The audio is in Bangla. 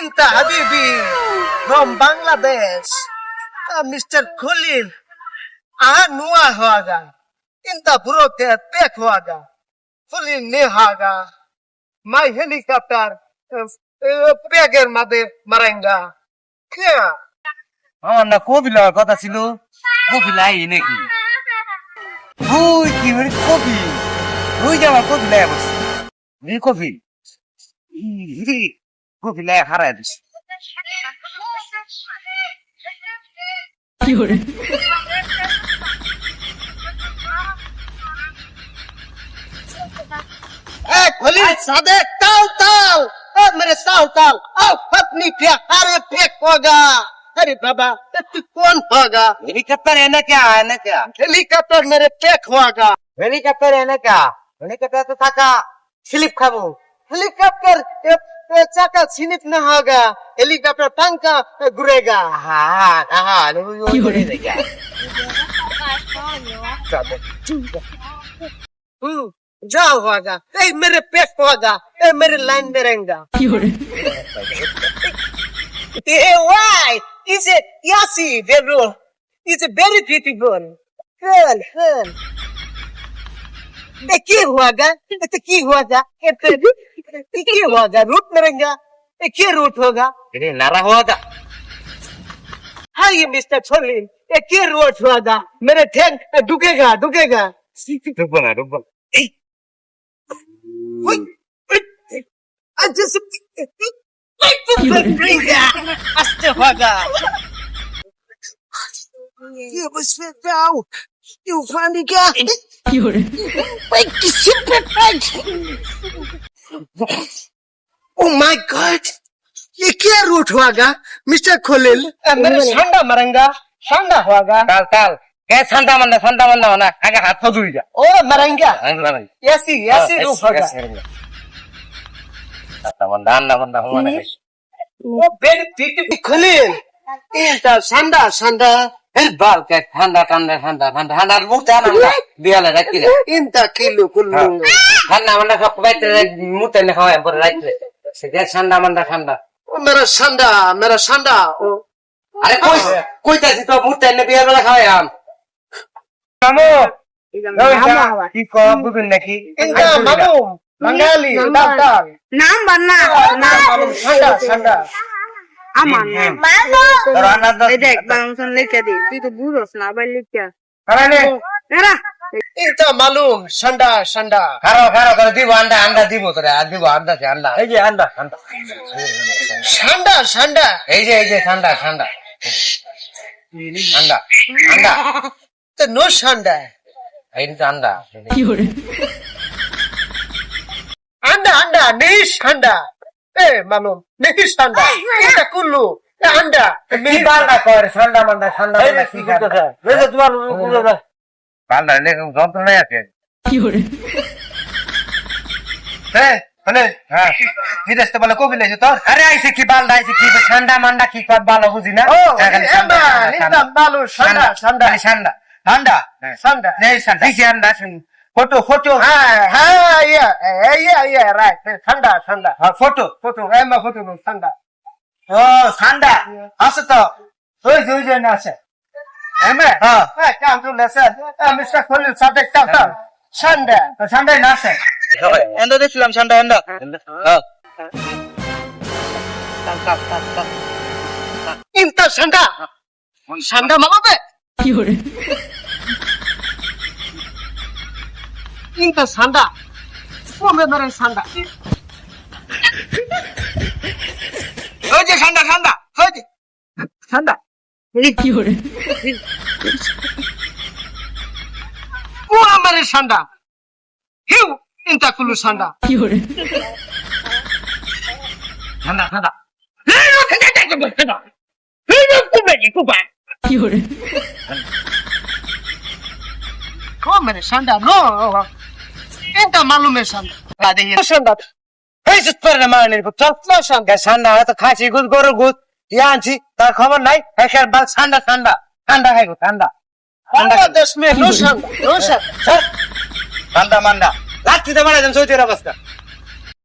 Inta Habibi from Bangladesh. Uh, Mr. Khalil. Ah, Nua Haga. Inta Broke Pek Haga. Khalil Nehaga. My helicopter. Uh, uh, Peger Made Maranga. Yeah. আমার না কবি লওয়ার কথা ছিল কবি লাই নাকি ওই কি মানে কবি ওই যে আমার কবি লাই বসে এই কবি কবি লাই হারাই this Hey, Khalil Sadek, tal tal. Oh, मेरे ताल ताल आओ अपनी फेंक अरे फेंक होगा अरे बाबा तू कौन होगा হেলিকপ্টার এনে কে এনে কে हेलीकॉप्टर मेरे फेंक होगा হেলিকপ্টার এনে কে হেলিকপ্টার তো থাকা স্লিপ খাবো हेलीकॉप्टर ए, ए, चाका सीमित न होगा हेलीकॉप्टर पंखा गुरेगा हाँ हाँ गुरेगा जो होगा ए मेरे पेट होगा ए मेरे लाइन में रहेगा ए वाई इसे यासी देवरो इसे वेरी ब्यूटीफुल Good, good. ते की हुआ गा? ते की हुआ गा ते की हुआ गा रूट मरेंगा ते की रूट होगा? ये नरा होगा हाँ ये मिस्टर छोली ये की रूट होगा मेरे ठेंग डुकेगा डुकेगा रुक बना रुक बना I just like to You funny guy. You You're... Like the super punch. Oh my God. ये क्या रूट होगा मिस्टर खोलेल मेरे सांडा मरेंगा सांडा होगा काल काल क्या सांडा मरना सांडा मरना होना आगे हाथ पकड़ जाएगा ओ मरेंगा ऐसी ऐसी रूट होगा सांडा बंदा ना बंदा होगा ना ओ बेड टीटी खोलिल ये सांडा सांडा ঠান্ডা ঠান্ডা ঠান্ডা ঠান্ডা ঠান্ডার মুখ জানা না দিয়ালে রাখি ইনতা কিলো কুল্লু ঠান্ডা মান্না সব বাইতে মুতে না খাওয়া পরে রাখলে সেটা ঠান্ডা মান্না ঠান্ডা মেরা ঠান্ডা মেরা ঠান্ডা ও। আরে কই কইতাছি তো মুতে না বিয়া বেলা আম। মামু! কি কম বুঝুন নাকি? ইনতা মালুম বাঙালি ডাক্তার নাম বান্না। ঠান্ডা ঠান্ডা আমার নাম রান্না এই দেখ বাংলা লিখে দি। তুই তো বুঝোস না আবার লিখে। এরা। ইনতা মালুম ঠান্ডা ঠান্ডা খারো খারো করে দিব আন্ডা আন্ডা দিব তোরে আর দিব আন্ডা আছে আন্ডা। এই যে আন্ডা আন্ডা। ঠান্ডা ঠান্ডা এই যে এই যে ঠান্ডা ঠান্ডা আন্ডা আন্ডা। তো নো ঠান্ডা এই তো আন্ডা। আন্ডা আন্ডা নিশ ঠান্ডা এ মালুম নিশ ঠান্ডা? এটা কুল্লু। আন্ডা। কি বালটা করে ঠান্ডা মান্ডা ঠান্ডা মান্ডা কি করতেছে? এই যে তোমার বালটা নে যন্ত্রণাই আছে? হ্যাঁ মানে হ্যাঁ। বিদেশতে বলে কবি লেছে তো আরে আইছে কি বালটা আইছে কি ঠান্ডা মান্ডা কি কর ভালো বুঝি না? হ্যাঁ, খালি ঠান্ডা, ঠান্ডা, ঠান্ডা। ঠান্ডা ঠান্ডা ঠান্ডা। ঠান্ডা ঠান্ডা। নেই ঠান্ডা। এই যে ঠান্ডা। শুন ফটো ফটো হ্যাঁ হ্যাঁ ইয়া ইয়া ইয়া রাইট ঠান্ডা ঠান্ডা হ্যাঁ ফটো ফটো এমা ফটো নো ঠান্ডা ও ঠান্ডা আছে তো ওই যে ওই যে না আছে এমা হ্যাঁ হ্যাঁ come to lesson mister Khalil Sadek টাকা ঠান্ডা তো ঠান্ডাই না আছে এন্ড দেখছিলাম ঠান্ডা এন্ড হ্যাঁ ইনতা ঠান্ডা ঠান্ডা মালাবে ইনতা ঠান্ডা কমে ধরে ঠান্ডা ওই যে ঠান্ডা ঠান্ডা ওই যে, ঠান্ডা ও আমার ঠান্ডা হিউ ইনতা কুলু ঠান্ডা ঠান্ডা ঠান্ডা কমে ঠান্ডা নো ইনতা মালুমে ঠান্ডা কাদে ঠান্ডা এই যে তোর না মানে চল নো ঠান্ডা ঠান্ডা তো খাসি গুদ গরু গুদ ইয়া আনছি তার খবর নাই। একের বাল ঠান্ডা ঠান্ডা ঠান্ডা খাই গো ঠান্ডা বাংলাদেশ মে নো ঠান্ডা ঠান্ডা মান্ডা। লাঠি তো মারা দেন সৌদির অবস্থা।